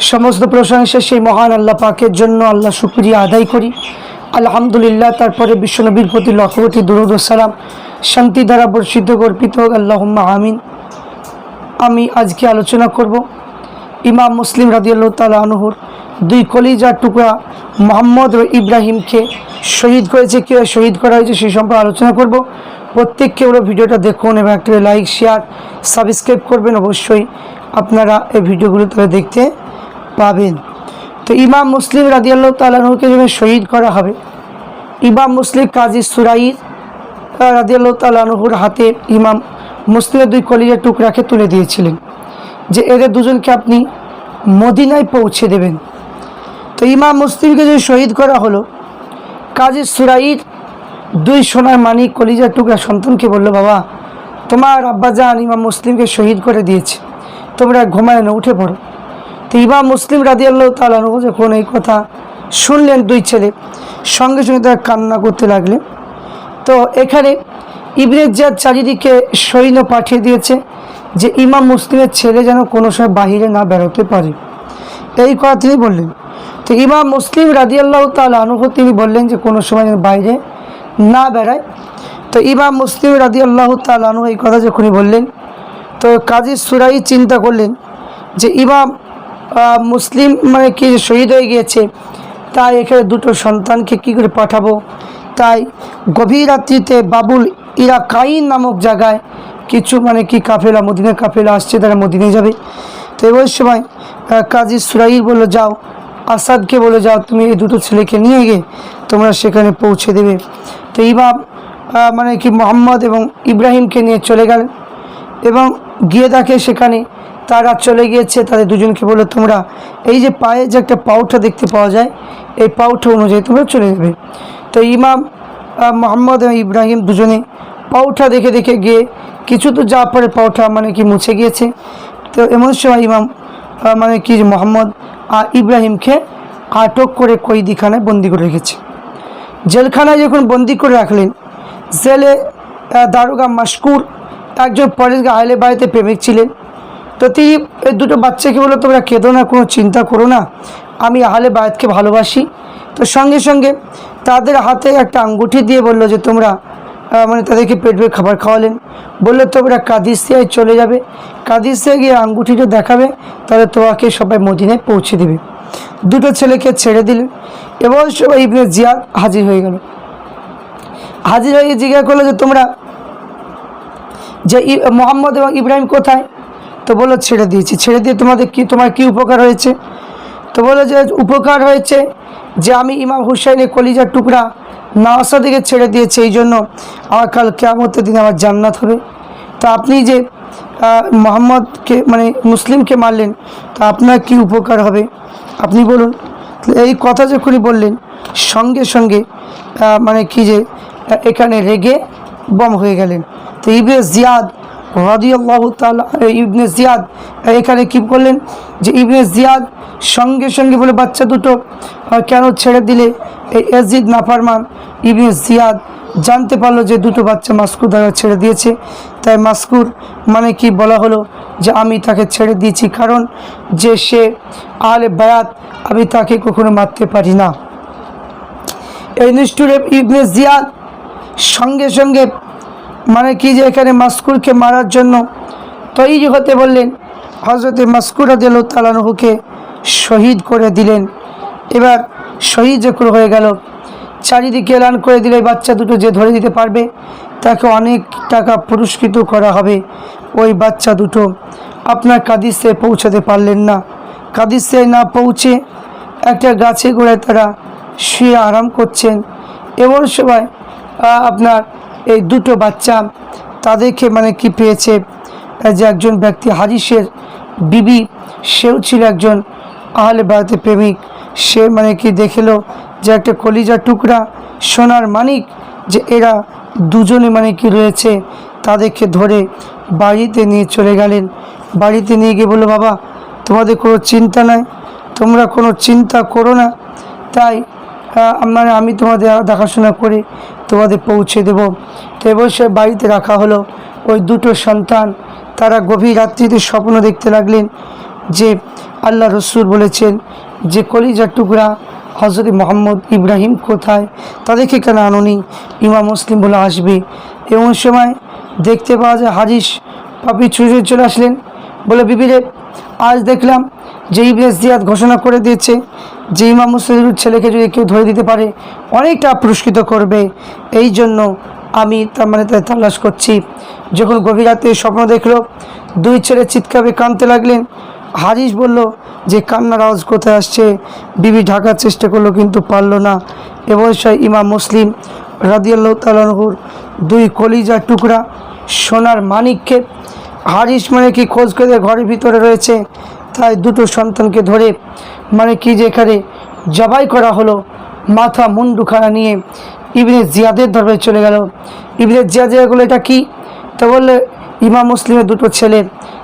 সমস্ত প্রশংসা সেই মহান আল্লাহ পাকের জন্য আল্লাহ সুপ্রিয়া আদায় করি। আলহামদুলিল্লাহ, তারপরে বিশ্বনবীর প্রতি লক্ষপতি দুরুদসালাম শান্তি দ্বারা বর্ষিত গর্পিত হোক আল্লাহম্মা আমিন। আমি আজকে আলোচনা করব ইমাম মুসলিম রাজিয়াল্লাহ তালা আনহর দুই কলিজার টুকরা মোহাম্মদ ও ইব্রাহিমকে শহীদ করেছে কে, শহীদ করা হয়েছে সেই সম্পর্কে আলোচনা করব। প্রত্যেককে ওরা ভিডিওটা দেখুন এবং একটা লাইক শেয়ার সাবস্ক্রাইব করবেন। অবশ্যই আপনারা এই ভিডিওগুলো তাহলে দেখতে পাবেন। তো ইমাম মুসলিম রাদিয়াল্লাহ তালাহুকে যখন শহীদ করা হবে, ইমাম মুসলিম কাজী সুরাইর রাদিয়াল্লাহ তালাহুর হাতে ইমাম মুসলিমের দুই কলিজার টুকরাকে তুলে দিয়েছিলেন, যে এদের দুজনকে আপনি মদিনায় পৌঁছে দেবেন। তো ইমাম মুসলিমকে যদি শহীদ করা হলো কাজী সুরাইর দুই সোনার মানিক কলিজার টুকরা সন্তানকে বলল, বাবা, তোমার আব্বাজান ইমাম মুসলিমকে শহীদ করে দিয়েছে। তোমরা ঘুমায় না, উঠে পড়ো। তো ইমাম মুসলিম রাদিয়াল্লাহ তালানু যখন এই কথা শুনলেন দুই ছেলে, সঙ্গে সঙ্গে তারা কান্না করতে লাগলেন। তো এখানে ইবনে জিয়াদ চারিদিকে সৈন্য পাঠিয়ে দিয়েছে যে, ইমাম মুসলিমের ছেলে যেন কোনো সময় বাহিরে না বেরোতে পারে। এই কথা তিনি বললেন। তো ইমাম মুসলিম রাদিয়াল্লাহ তাআলা আনহু, তিনি বললেন যে কোনো সময় বাইরে না বেড়ায়। তো ইমাম মুসলিম রাদিয়াল্লাহ তাআলা আনহু এই কথা যখনই বললেন, তো কাজী সুরাই চিন্তা করলেন যে ইমাম মুসলিম মানে কি শহীদ হয়ে গিয়েছে, তাই এখানে দুটো সন্তানকে কি করে পাঠাবো? তাই গভীর রাত্রিতে বাবুল ইরা কাইন নামক জায়গায় কিছু মানে কি কাফেলা মদিনা কাফেলা আসছে, তারা মদিনে যাবে। তো ওই সময় কাজী সুরাই বলল, যাও। আসাদকে বলে যাও তুমি এই দুটো ছেলেকে নিয়ে গিয়ে তোমরা সেখানে পৌঁছে দেবে। তো আহ, মানে কি মোহাম্মদ এবং ইব্রাহিমকে নিয়ে চলে গেলেন এবং গিয়ে দেখে সেখানে তারা চলে গিয়েছে। তাদের দুজনকে বলল তোমরা এই যে পায়ে যে একটা পাউটা দেখতে পাওয়া যায় এই পাউটা অনুযায়ী তোমরা চলে যাবে। তো ইমাম মোহাম্মদ এবং ইব্রাহিম দুজনে পাউটা দেখে দেখে গিয়ে কিছু তো যা পরে পাউটা মানে কি মুছে গিয়েছে। তো এমন সময় ইমাম মানে কি মোহাম্মদ ইব্রাহিমকে আটক করে কয়েদিখানায় বন্দি করে রেখেছে। জেলখানায় যখন বন্দি করে রাখলেন, জেলে দারোগা মাস্কুর একজন পরেশ আহলে বাড়িতে প্রেমিক ছিলেন। তো তিনি দুটো বাচ্চাকে বলল, তোমরা কেঁদো না, কোনো চিন্তা করো না, আমি আহলে বায়াতকে ভালোবাসি। তো সঙ্গে সঙ্গে তাদের হাতে একটা আঙ্গুঠি দিয়ে বলল যে, তোমরা মানে তাদেরকে পেট পেট খাবার খাওয়ালেন। বলল, তোমরা কাদিসিয়ায় চলে যাবে কাদিসিয়ায় গিয়ে আঙ্গুঠিটা দেখাবে, তাহলে তোমাকে সবাই মদিনায় পৌঁছে দেবে। দুটো ছেলেকে ছেড়ে দিলেন এবং সবাই ইবনে জিয়াদ হাজির হয়ে গেল। হাজির হয়ে জিজ্ঞাসা করল যে, তোমরা যে মোহাম্মদ এবং ইব্রাহিম কোথায়? তো বলল, ছেড়ে দিয়েছি। ছেড়ে দিয়ে তোমাদের কি, তোমার কি উপকার হয়েছে? তো বলল যে, উপকার হয়েছে যে আমি ইমাম হুসাইনের কলিজার টুকরা নওয়াসা দিকে ছেড়ে দিয়েছে। এই জন্য আমার কাল কেমতের দিন আমার জান্নাত হবে। তা আপনি যে মোহাম্মদকে মানে মুসলিমকে মারলেন, তা আপনার কি উপকার হবে? আপনি বলুন। এই কথা যখনই বললেন, সঙ্গে সঙ্গে মানে কি যে এখানে রেগে বম হয়ে গেলেন। তো ইবনে জিয়াদ রাদিয়াল্লাহ তাআলা ইবনে জিয়াদ, এখানে কি করলেন যে ইবনে জিয়াদ সঙ্গে সঙ্গে বলে, বাচ্চা দুটো কেন ছেড়ে দিলে? এজিদ নাফারমান, ইবনে জিয়াদ জানতে পারল যে দুটো বাচ্চা মাস্কুর দ্বারা ছেড়ে দিয়েছে। তাই মাস্কুর মানে কি বলা হলো যে আমি তাকে ছেড়ে দিয়েছি, কারণ যে সে আলে বায়াত, আমি তাকে কখনো মারতে পারি না। এই নিষ্ঠুরে ইবনে জিয়াদ সঙ্গে সঙ্গে মানে কি যে এখানে মাস্কুরকে মারার জন্য তৈরি হতে বললেন। হজরতে মাস্কুর দিল তালানহুকে শহীদ করে দিলেন। এবার শহীদ যখন হয়ে গেল চারিদিকে এলান করে দিলে বাচ্চা দুটো যে ধরে দিতে পারবে, তাকে অনেক টাকা পুরস্কৃত করা হবে। ওই বাচ্চা দুটো আপনার কাদিসে পৌঁছাতে পারলেন না। কাদিসে না পৌঁছে একটা গাছে গোড়ায় তারা শুয়ে আরাম করছেন। এমন সময় আপনার এই দুটো বাচ্চা তাদেরকে মানে কি পেয়েছে? যে একজন ব্যক্তি হারিসের বিবি, সেও ছিল একজন আহলে বাড়িতে প্রেমিক। সে মানে কি দেখল যে একটা কলিজা টুকরা, সোনার মানিক, যে এরা দুজনে মানে কি রয়েছে, তাদেরকে ধরে বাড়িতে নিয়ে চলে গেলেন। বাড়িতে নিয়ে গিয়ে বলল, বাবা, তোমাদের কোনো চিন্তা নাই, তোমরা কোনো চিন্তা করো না। তাই মানে আমি তোমাদের দেখাশোনা করে তোমাদের পৌঁছে দেব। তো অবশ্যই বাড়িতে রাখা হলো। ওই দুটো সন্তান, তারা গভীর রাত্রিতে স্বপ্ন দেখতে লাগলেন যে আল্লাহ রসুল বলেছেন যে কলিজার টুকরা হজরত মোহাম্মদ ইব্রাহিম কোথায়? তাদেরকে কেন আনুনি? ইমা মুসলিম বলে, আসবে। এবং সময় দেখতে পাওয়া যায় হারিস পাপি ছুটে চলে আসলেন। বলে, বিবিরে, আজ দেখলাম যে ইবনে জিয়াদ ঘোষণা করে দিয়েছে যে ইমাম মুসলিমের ছেলেকে যদি কেউ ধরে দিতে পারে, অনেকটা পুরস্কৃত করবে। এই জন্য আমি তার মানে তাই তালাশ করছি। যখন গভীর রাতে স্বপ্ন দেখল, দুই ছেলে চিৎকারে কাঁদতে লাগলেন। হারিস বলল যে কান্নার আওয়াজ কোথায় আসছে? বিবি ঢাকার চেষ্টা করল কিন্তু পারল না। এবছর ইমাম মুসলিম রাদিয়াল্লাহ তালানহুর দুই কলিজার টুকরা সোনার মানিককে হারিস মানে কি খোঁজ করে ঘরের ভিতরে রয়েছে। তাই দুটো সন্তানকে ধরে মানে কি যে এখানে জবাই করা হলো, মাথা মুন্ডুখানা নিয়ে ইবনে জিয়াদের দরবারে চলে গেল। ইবনে জিয়াদ এটা কি? তো বললে ইমাম মুসলিমের দুটো ছেলে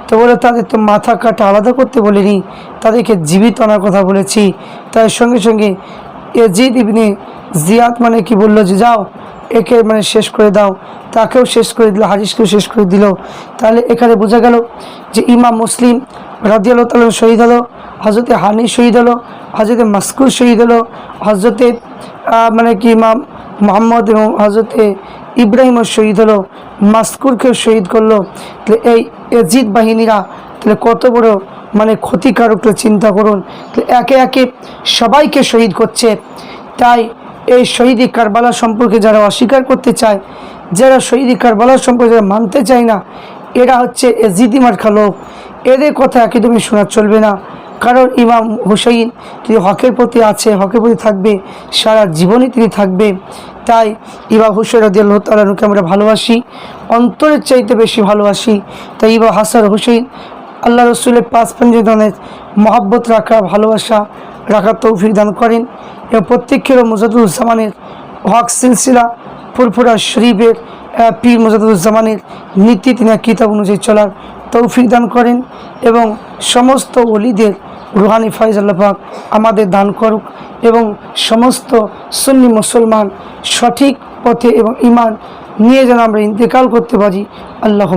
তো বলে তাদের তো মাথা কাটা আলাদা করতে বলিনি, তাদেরকে জীবিত আনার কথা বলেছি। তাই সঙ্গে সঙ্গে এজিদ ইবনে জিয়াদ মানে কি বলল যে, যাও, একে মানে শেষ করে দাও। তাকেও শেষ করে দিল হারিসকেও শেষ করে দিল। তাহলে এখানে বোঝা গেল যে ইমাম মুসলিম রাজিয়াল তাল শহীদ হলো হজরতে হানি শহীদ হলো হজরতে মাসকুর শহীদ হলো হজরতে মানে কি ইমাম মোহাম্মদ এবং হজরতে ইব্রাহিমও শহীদ হলো, মাসকুরকেও শহীদ করল। তাহলে এই এজিদ বাহিনীরা তাহলে কত বড় মানে ক্ষতিকারক চিন্তা করুন। একে একে সবাইকে শহীদ করছে। তাই এই শহীদি কারবালা সম্পর্কে যারা অস্বীকার করতে চায়, যারা শহীদি কারবালা সম্পর্কে যারা মানতে চায় না, এরা হচ্ছে এজিদি মার্খা লোক। এদের কথা একদমই শোনা চলবে না। কারণ ইমাম হুসাইন তিনি হকের প্রতি আছে, হকের প্রতি থাকবে, সারা জীবনই তিনি থাকবে। তাই ইমাম হুসাইন রদিয়াল্লাহ তালুকে আমরা ভালোবাসি, অন্তরের চাইতে বেশি ভালোবাসি। তাই ইমাম হাসান হুসেইন আল্লাহ রসুলের পাঁচ পঞ্জীদানের মহাব্বত রাখা, ভালোবাসা রাখার তৌফিক দান করেন। এবং প্রত্যেকেরও মুজাদুজ্জামানের হক সিলসিলা ফুরফুরা শরীফের পীর মুজাদুজ্জামানের নীতি, তিনি কিতাব অনুযায়ী চলার তৌফিক দান করেন। এবং সমস্ত অলিদের রুহানি ফাইজ আল্লাপাক আমাদের দান করুক এবং সমস্ত সুন্নি মুসলমান সঠিক পথে এবং ইমান নিয়ে যেন আমরা ইন্তেকাল করতে পারি। আল্লাহ